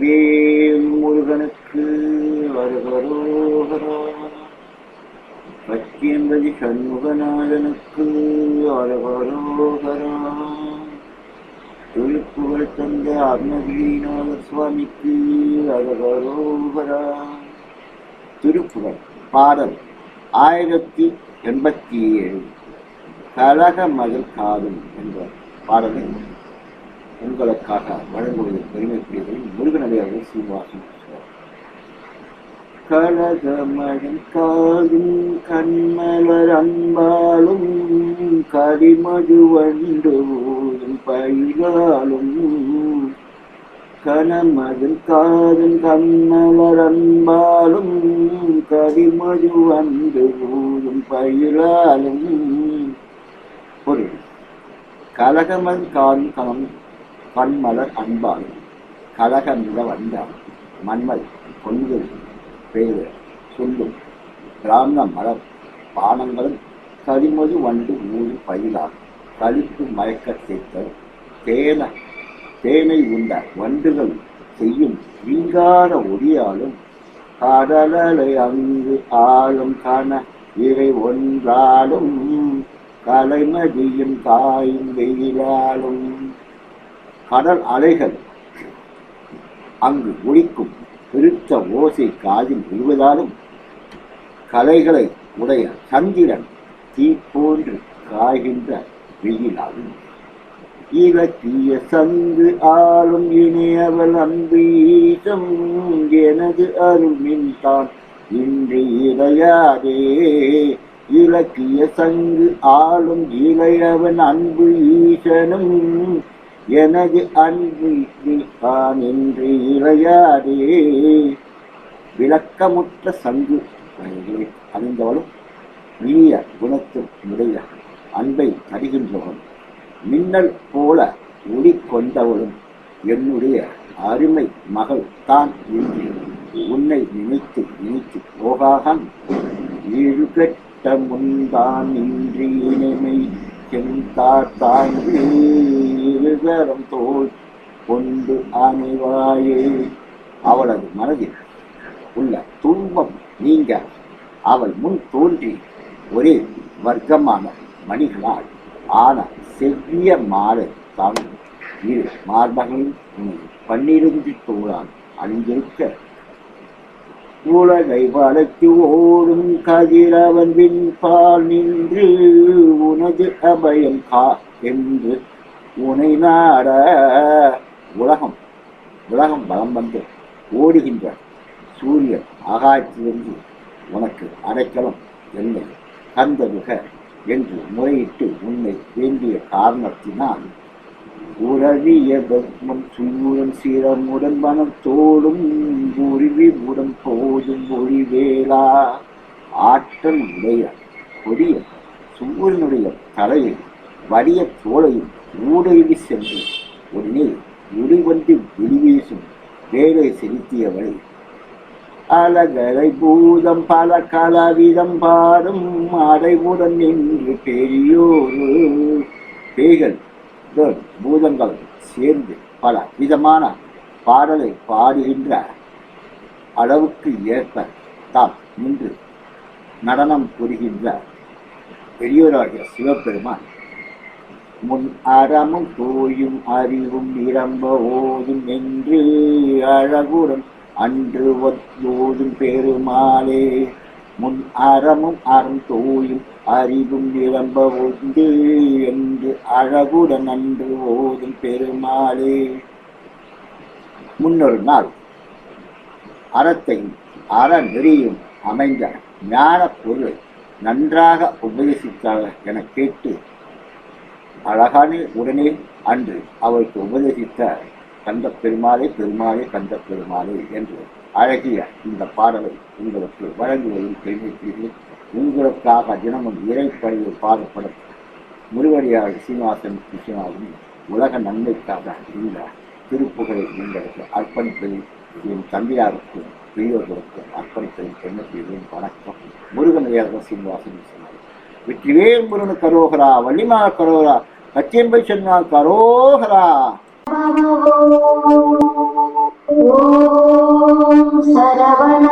வெற்றிவேல் முருகனுக்கு அரகரோகரா பச்சியம்பதி சண்முகநாதனுக்கு அரகரோகரா தொழிற்புகழ் தந்த அருணகிரிநாத சுவாமிக்கு அரகரோகரா திருப்புகழ் பாடல் ஆயிரத்தி எண்பத்தி ஏழு. கழக மகள் காதும் என்ற பாடலை உங்களுக்காக வழங்குவது பெருமைக்குரியவர்கள் முருகனடியார்கள் சீனிவாசன் கழகமழன் காதும் கண்மலர் அன்பாலும் கரிமது வண்டு பயிராலும் கனமதில் காதும் கண்மலர் அன்பாலும் கரிமது வண்டு பயிராலும் பொருள். கலகமல் காணும் கணம் பன்மலர் அன்பாலும் கலகமிட வந்தால் மண்மல் கொண்டு பேரு சொல்லும் பிராமண மலர் பானங்களும் கரிமது வண்டு ஊழி பயிலார் கழித்து மயக்க சேர்த்தல் தேன தேனை உண்ட வண்டுகள் செய்யும் வீங்கார ஒடியாலும் கடலலை அங்கு ஆளும் கன இறை ஒன்றாலும் கலைமதியும் தாயும் வெயிலாலும் கடல் அலைகள். அங்கு ஒழிக்கும் பெருத்த ஓசை காதில் விழுவதாலும் கலைகளை உடைய சந்திரன் தீ போன்று காய்கின்ற வெயிலாலும் இலக்கிய சங்கு ஆளும் இணையவள் அன்பு ஈசம் எனது அருள் மின்தான் இன்று இளையாதே இலக்கிய சங்கு ஆளும் இளையவன் அன்பு ஈசனும் எனது அன்பு தான் இளையாதே விளக்கமுற்ற சங்கு அறிந்தவளும் அணிந்தவளும் இனிய குணத்தில் உடைய அன்பை அறிகின்றவன் மின்னல் போல ஒளி கொண்டவளும் என்னுடைய அருமை மகள் தான் என்று உன்னை நினைத்து நினைத்து போகாதான் இழுகட்ட முன்தான் இன்றி இனிமை செந்தாத்தாய்ந்து இருதரம் தோல் கொண்டு அணிவாயே. அவளது மனதில் உள்ள துன்பம் நீங்க அவள் முன் தோன்றி ஒரே வர்க்கமான மணிகளால் ஆன செவ்விய மாறு தான் இரு மார்பகளின் உனது பன்னிருந்து தோளால் அணிந்திருக்க. உலகை வளர்த்து ஓடும் கதிரவன் பின்பால் நின்று உனது அபயம் கா என்று உனை நாட உலகம் உலகம் பலம் வந்து ஓடுகின்ற சூரியன் ஆகாயத்திலிருந்து உனக்கு அடைக்கலம் என்னை கந்தருக என்று முறையிட்டு உன்னை வேண்டிய காரணத்தினால் உறவிய பத்மம் சுயுடன் சீரமுடன் மனத்தோடும் உருவி உடன் போதும் ஒளிவேலா ஆற்றல் உடைய கொடிய சூரியனுடைய தலையில் வலிய தோலையும் ஊடுருவி சென்று உடனே ஒளிவந்து வெளிவீசும் வேலை செலுத்தியவளை. அழகரை பூதம் பல கலவிதம் பாடும் அடைவுடன் நின்று பெரியோரு. பேய்கள் பூதங்கள் சேர்ந்து பல விதமான பாடலை பாடுகின்ற அளவுக்கு ஏற்ப தாம் நின்று நடனம் புரிகின்ற பெரியவராகிய சிவபெருமான் முன் அறமும் தோயும் அறிவும் நிரம்ப ஓதும் என்று அழகுடன் அன்று ஒத்தோதும் பெருமாளே. முன் அறமும் அறம் தோயும் அறிவும் நிரம்ப ஒன்று என்று அழகுடன் அன்று ஓதும் பெருமாளே. முன்னொரு நாள் அறத்தையும் அற நெறியும் அமைந்த ஞான பொருளை நன்றாக உபதேசித்தார் என கேட்டு அழகானே உடனே அன்று அவருக்கு உபதேசித்த கந்த பெருமாளே பெருமாளே கந்த பெருமாளே என்று அழகிய இந்த பாடலை உங்களுக்கு வழங்குவதில் தெரிவித்தீர்கள் உங்களுக்காக தினமும் இறைப்பணியை பாடுபடும் முருகடியார் சீனிவாசன் கிருஷ்ணாவும் உலக நன்மைக்காக இந்த திருப்புகழை உங்களுக்கு அர்ப்பணிப்பதில் என் தந்தையாருக்கும் பெரியோர்களுக்கும் அர்ப்பணிப்பதில் பெருமைக்கிறேன் வணக்கம். முருகனையாக சீனிவாசன் சொன்னார். வெற்றிவேல் முருகன் கரோகரா வள்ளிமா கரோகரா கச்சேம்பை சொன்னால் கரோகரா. ஓம் சரவண